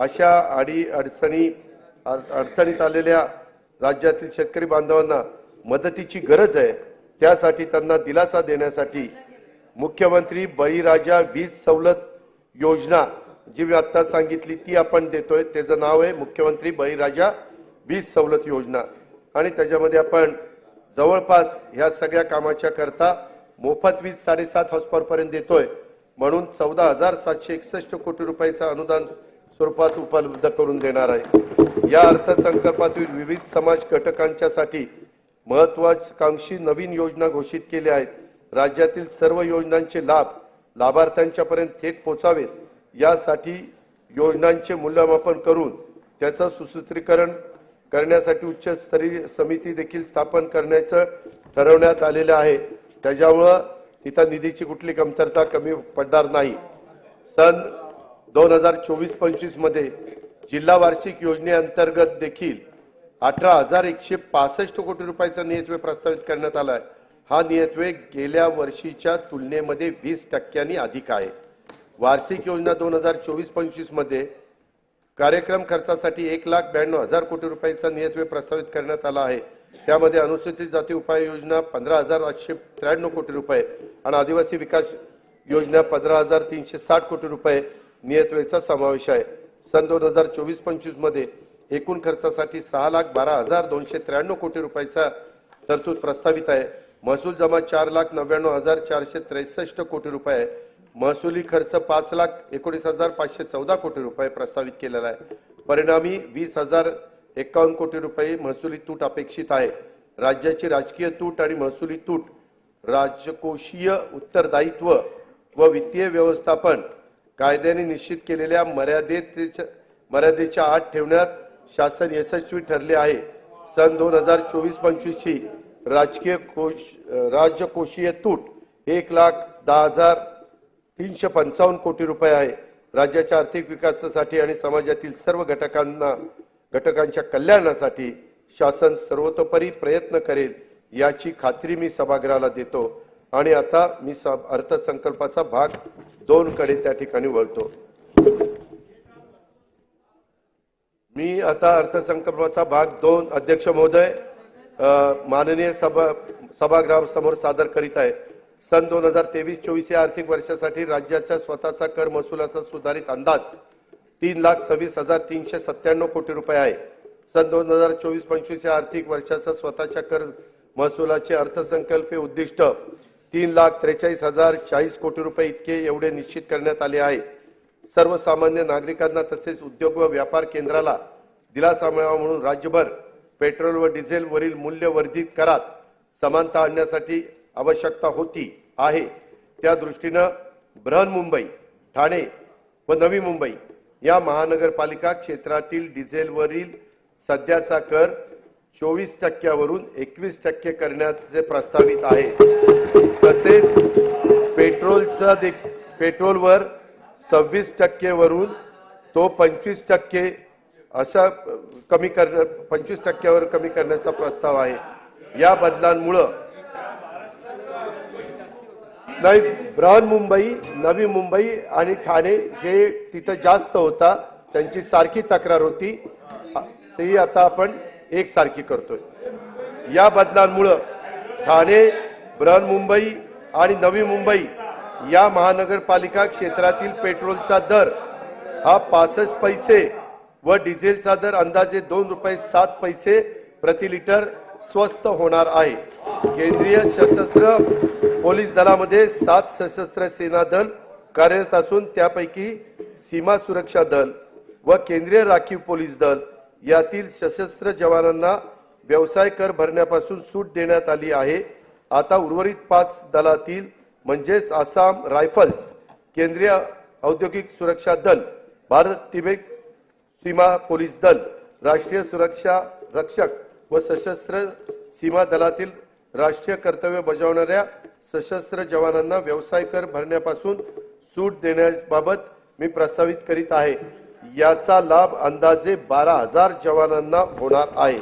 अशा आडी अडचणी अड- अडचणीत आलेल्या राज्यातील शेतकरी बांधवांना मदतीची गरज आहे. त्यासाठी त्यांना दिलासा देण्यासाठी मुख्यमंत्री बळीराजा वीज सवलत योजना जी मी आत्ता सांगितली ती आपण देतोय. त्याचं नाव आहे मुख्यमंत्री बळीराजा वीज सवलत योजना. आणि त्याच्यामध्ये आपण जवळपास ह्या सगळ्या कामाच्या करता मोफत वीज साडेसात हॉस्पॉरपर्यंत देतोय. म्हणून चौदा हजार सातशे एकसष्ट कोटी रुपयाचं अनुदान स्वरूपात उपलब्ध करून देणार आहे. या अर्थसंकल्पातील विविध समाज घटकांच्यासाठी महत्वाकांक्षी नवीन योजना घोषित केल्या आहेत. राज्यातील सर्व योजनांचे लाभ लाभार्थ्यांच्यापर्यंत थेट पोचावेत. यासाठी योजनांचे मूल्यमापन करून त्याचं सुसूत्रीकरण करण्यासाठी उच्चस्तरीय समिती देखील स्थापन करण्याचं ठरवण्यात आलेलं आहे. त्याच्यामुळं तिथं निधीची कुठली कमतरता कमी पडणार नाही. सन दोन हजार चोवीस पंचवीसमध्ये जिल्हा वार्षिक योजनेअंतर्गत देखील अठरा हजार एकशे पासष्ट कोटी रुपयाचा नियत्वे प्रस्तावित करण्यात आला आहे. हा नियत्वे गेल्या वर्षीच्या तुलनेमध्ये वीस टक्क्यांनी अधिक आहे. वार्षिक योजना दोन हजार चोवीस पंचवीसमध्ये कार्यक्रम खर्चासाठी एक लाख ब्याण्णव हजार कोटी रुपयाचा नियत्वे प्रस्तावित करण्यात आला आहे. त्यामध्ये अनुसूचित जाती उपाय योजना पंधरा हजार आठशे त्र्याण्णव कोटी रुपये आणि आदिवासी विकास योजना पंधरा हजार तीनशे साठ कोटी रुपये नियतवेचा समावेश आहे. सन दोन हजार चोवीस पंचवीसमध्ये एकूण खर्चासाठी सहा लाख बारा हजार दोनशे त्र्याण्णव कोटी रुपयाचा तरतूद प्रस्तावित आहे. महसूल जमा चार लाख नव्याण्णव हजार चारशे त्रेसष्ट कोटी रुपये आहे. महसुली खर्च पाच लाख एकोणीस हजार पाचशे चौदा कोटी रुपये प्रस्तावित केलेला आहे. परिणामी वीस हजार एकावन्न कोटी रुपये महसुली तूट अपेक्षित आहे. राज्याची राजकीय तूट आणि महसुली तूट राजकोषीय उत्तरदायित्व व वित्तीय व्यवस्थापन कायद्याने निश्चित केलेल्या मर्यादेच्या मर्यादेच्या आत ठेवण्यात शासन यशस्वी ठरले आहे. सन दोन हजार चोवीस पंचवीसची राजकीय कोश राजकोषीय तूट एक लाख दहा हजार तीनशे पंचावन्न कोटी रुपये आहे. राज्याच्या आर्थिक विकासासाठी आणि समाजातील सर्व घटकांना घटकांच्या कल्याणासाठी शासन सर्वतोपरी प्रयत्न करेल याची खात्री मी सभागृहाला देतो. आणि आता मी अर्थसंकल्पाचा भाग दोन कडे त्या ठिकाणी वळतो. मी आता अर्थसंकल्पाचा भाग दोन अध्यक्ष महोदय माननीय सभा सभागृहासमोर सादर करीत आहे. सन दोन हजार तेवीस चोवीस या आर्थिक वर्षासाठी राज्याचा स्वतःचा कर महसुलाचा सुधारित अंदाज तीन लाख सव्वीस हजार तीनशे सत्त्याण्णव कोटी रुपये आहे. सन दोन हजार चोवीस पंचवीस या आर्थिक वर्षाचा स्वतःच्या कर महसुलाचे अर्थसंकल्पीय उद्दिष्ट तीन लाख त्रेचाळीस हजार चाळीस कोटी रुपये इतके एवढे निश्चित करण्यात आले आहे. सर्वसामान्य नागरिकांना तसेच उद्योग व व्यापार केंद्राला दिलासा मिळावा म्हणून राज्यभर पेट्रोल व डिझेलवरील मूल्य वर्धित करात समानता आणण्यासाठी आवश्यकता होती आहे. त्या दृष्टीनं बृहन्मुंबई ठाणे व नवी मुंबई या महानगरपालिका क्षेत्रातील डिझेलवरील सध्याचा कर चोवीस टक्क्यावरून एकवीस टक्के करण्याचे प्रस्तावित आहे. तसेच पेट्रोलचा देख पेट्रोलवर सव्वीस टक्केवरून तो पंचवीस टक्के असा कमी करण्या पंचवीस टक्क्यावर कमी करण्याचा प्रस्ताव आहे. या बदलांमुळं नाही बृहन्मुंबई नवी मुंबई आणि ठाणे हे तिथं जास्त होता त्यांची सारखी तक्रार होती. आ- ती आता आपण एकसारखी करतोय. या बदलांमुळं ठाणे बृहन्मुंबई आणि नवी मुंबई या महानगरपालिका क्षेत्रातील पेट्रोलचा दर हा पासष्ट पैसे व डिझेलचा दर अंदाजे दोन रुपये सात पैसे प्रति लिटर स्वस्त होणार आहे. केंद्रीय सशस्त्र पोलीस दलामध्ये सात सशस्त्र सेना दल कार्यरत असून त्यापैकी सीमा सुरक्षा दल व केंद्रीय राखीव पोलीस दल यातील सशस्त्र जवानांना व्यवसाय कर भरण्यापासून सूट देण्यात आली आहे. आता उर्वरित पाच दलातील म्हणजेच आसाम रायफल्स केंद्रीय औद्योगिक सुरक्षा दल भारत तिबेट सीमा पोलीस दल राष्ट्रीय सुरक्षा रक्षक व सशस्त्र सीमा दलातील राष्ट्रीय कर्तव्य बजावणाऱ्या सशस्त्र जवानांना व्यवसाय कर भरण्यापासून सूट देण्याबाबत मी प्रस्तावित करीत आहे. याचा लाभ अंदाजे बारा हजार जवानांना होणार आहे.